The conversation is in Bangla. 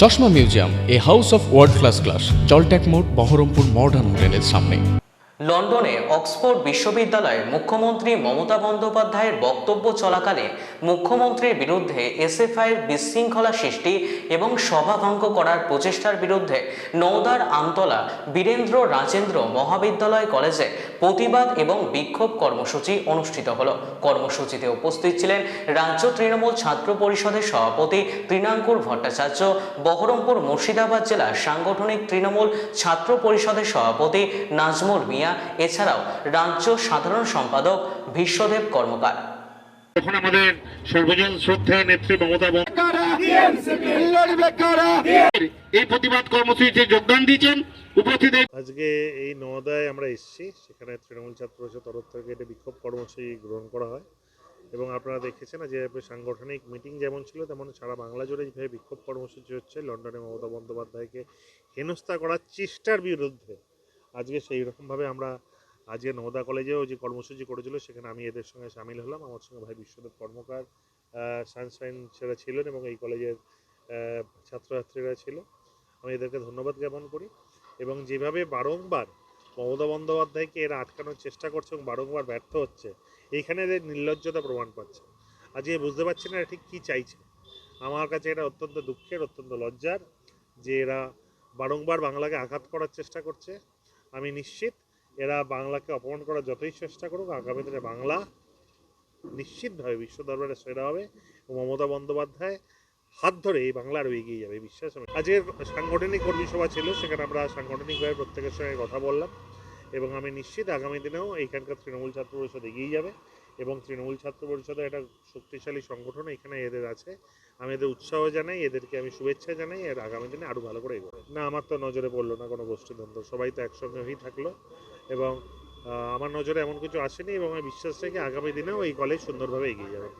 চশমা museum, a house of world class class জলট্যাক মোড়, বহরমপুর মডার্ন হোটেলের সামনে। লন্ডনে অক্সফোর্ড বিশ্ববিদ্যালয়ে মুখ্যমন্ত্রী মমতা বন্দ্যোপাধ্যায়ের বক্তব্য চলাকালে মুখ্যমন্ত্রীর বিরুদ্ধে এসএফআইয়ের বিশৃঙ্খলা সৃষ্টি এবং সভাভঙ্গ করার প্রচেষ্টার বিরুদ্ধে নওদার আমতলা বীরেন্দ্র রাজেন্দ্র মহাবিদ্যালয় কলেজে প্রতিবাদ এবং বিক্ষোভ কর্মসূচি অনুষ্ঠিত হলো। কর্মসূচিতে উপস্থিত ছিলেন রাজ্য তৃণমূল ছাত্র পরিষদের সভাপতি তৃণাঙ্কুর ভট্টাচার্য বহরমপুর মুর্শিদাবাদ জেলার সাংগঠনিক তৃণমূল ছাত্র পরিষদের সভাপতি নাজমুল মিয়া এছাড়াও রাজ্য সাধারণ সম্পাদক বিশ্বদেব কর্মকার। এখন আমাদের সর্বজন শ্রদ্ধা নেত্রী মমতা বন্দ্যোপাধ্যায়। এই প্রতিবাদ কর্মসূচিতে যোগদান দিয়েছেন। আজকে এই নওদায় আমরা এসেছি, সেখানে তৃণমূল ছাত্র পরিষদ তরফ থেকে এটা বিক্ষোভ কর্মসূচি গ্রহণ করা হয়। এবং আপনারা দেখেছেন যে সাংগঠনিক মিটিং যেমন ছিল, তেমন সারা বাংলা জুড়ে যেভাবে বিক্ষোভ কর্মসূচি হচ্ছে, লন্ডনে মমতা বন্দ্যোপাধ্যায়কে হেনস্থা করার চেষ্টার বিরুদ্ধে আজকে সেই রকমভাবে আমরা আজকে নওদা কলেজেও যে কর্মসূচি করেছিল, সেখানে আমি এদের সঙ্গে সামিল হলাম। আমার সঙ্গে ভাই বিশ্বদেব কর্মকার সানশাইন সেরা ছিলেন এবং এই কলেজের ছাত্রছাত্রীরা ছিল। আমি এদেরকে ধন্যবাদ জ্ঞাপন করি। এবং যেভাবে বারংবার মমতা বন্দ্যোপাধ্যায়কে এরা আটকানোর চেষ্টা করছে এবং বারংবার ব্যর্থ হচ্ছে এইখানে এদের নির্লজ্জতা প্রমাণ পাচ্ছে। আজকে বুঝতে পারছি না ঠিক কী চাইছে? আমার কাছে এটা অত্যন্ত দুঃখের, অত্যন্ত লজ্জার যে এরা বারংবার বাংলাকে আঘাত করার চেষ্টা করছে। আমি নিশ্চিত এরা বাংলাকে অপমান করার যতই চেষ্টা করুক, আগামী দিনে বাংলা নিশ্চিতভাবে বিশ্ব দরবারে সেরা হবে। মমতা বন্দ্যোপাধ্যায় হাত ধরে এই বাংলা আরও এগিয়ে যাবে, বিশ্বাস আমি আজকের সাংগঠনিক কর্মী সভা ছিল, সেখানে আমরা সাংগঠনিকভাবে প্রত্যেকের সঙ্গে কথা বললাম এবং আমি নিশ্চিত আগামী দিনেও এইখানকার তৃণমূল ছাত্র পরিষদ এগিয়ে যাবে এবং তৃণমূল ছাত্র পরিষদের একটা শক্তিশালী সংগঠন এখানে এদের আছে। আমি এদের উৎসাহ জানাই, এদেরকে আমি শুভেচ্ছা জানাই এর আগামী দিনে আরও ভালো করে এগোবে। না, আমার তো নজরে পড়ল না কোনো গোষ্ঠীদ্বন্দ্ব সবাই তো একসঙ্গে হয়েই থাকল এবং আমার নজরে এমন কিছু আসেনি এবং আমি বিশ্বাস রাখি আগামী দিনেও এই কলেজ সুন্দরভাবে এগিয়ে যাবে।